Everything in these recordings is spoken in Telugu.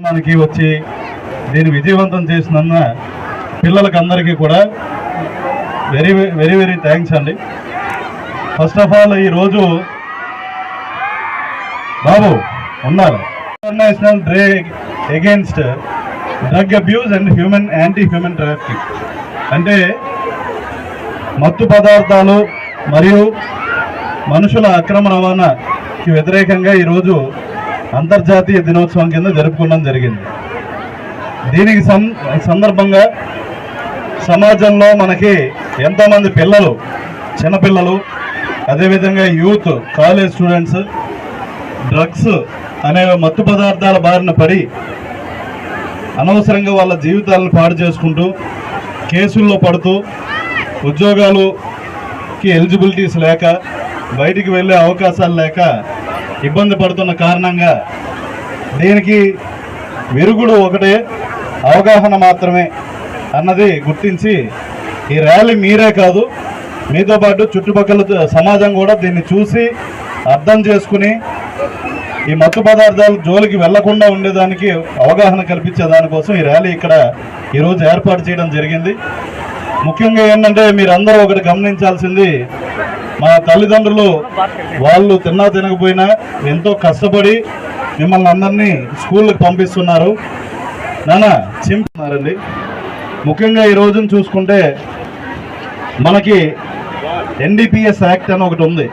మనకి వచ్చి దీన్ని విజయవంతం చేసినందున పిల్లలకి అందరికీ కూడా వెరీ వెరీ వెరీ థ్యాంక్స్ అండి. ఫస్ట్ ఆఫ్ ఆల్ ఈరోజు బాబు ఉన్నారు. International day against drug abuse and human anti human trafficking అంటే మత్తు పదార్థాలు మరియు మనుషుల అక్రమ రవాణాకి వ్యతిరేకంగా ఈరోజు అంతర్జాతీయ దినోత్సవం కింద జరుపుకోవడం జరిగింది. దీనికి సం సందర్భంగా సమాజంలో మనకి ఎంతోమంది పిల్లలు చిన్నపిల్లలు అదేవిధంగా యూత్ కాలేజ్ స్టూడెంట్స్ డ్రగ్స్ అనే మత్తు పదార్థాల బారిన పడి అనవసరంగా వాళ్ళ జీవితాలను పాడు చేసుకుంటూ కేసుల్లో పడుతూ ఉద్యోగాలుకి ఎలిజిబిలిటీస్ లేక బయటికి వెళ్ళే అవకాశాలు లేక ఇబ్బంది పడుతున్న కారణంగా దీనికి విరుగుడు ఒకటే అవగాహన మాత్రమే అన్నది గుర్తించి ఈ ర్యాలీ మీరే కాదు మీతో పాటు చుట్టుపక్కల సమాజం కూడా దీన్ని చూసి అర్థం చేసుకుని ఈ మత్తు పదార్థాలు జోలికి వెళ్ళకుండా ఉండేదానికి అవగాహన కల్పించే దానికోసం ఈ ర్యాలీ ఇక్కడ ఈరోజు ఏర్పాటు చేయడం జరిగింది. ముఖ్యంగా ఏంటంటే మీరందరూ ఒకటి గమనించాల్సింది మా తల్లిదండ్రులు వాళ్ళు తిన్నా తినకపోయినా ఎంతో కష్టపడి మిమ్మల్ని అందరినీ స్కూళ్ళకి పంపిస్తున్నారు. నాన్న చింపుతున్నారండి. ముఖ్యంగా ఈ రోజున చూసుకుంటే మనకి ఎన్డీపీఎస్ యాక్ట్ అని ఒకటి ఉంది.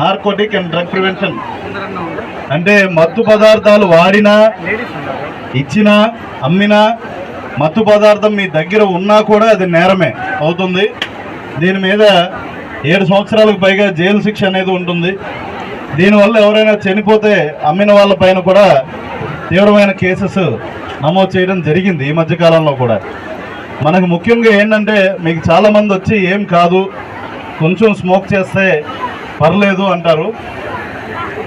Narcotic and drug prevention. అంటే మత్తు పదార్థాలు వాడినా ఇచ్చినా అమ్మినా మత్తు పదార్థం మీ దగ్గర ఉన్నా కూడా అది నేరమే అవుతుంది. దీని మీద ఏడు సంవత్సరాలకు పైగా జైలు శిక్ష అనేది ఉంటుంది. దీనివల్ల ఎవరైనా చనిపోతే అమ్మిన వాళ్ళ పైన కూడా తీవ్రమైన కేసెస్ నమోదు చేయడం జరిగింది ఈ మధ్యకాలంలో కూడా. మనకు ముఖ్యంగా ఏంటంటే మీకు చాలామంది వచ్చి ఏం కాదు కొంచెం స్మోక్ చేస్తే పర్లేదు అంటారు.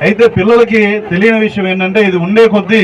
అయితే పిల్లలకి తెలియని విషయం ఏంటంటే ఇది ఉండే కొద్దీ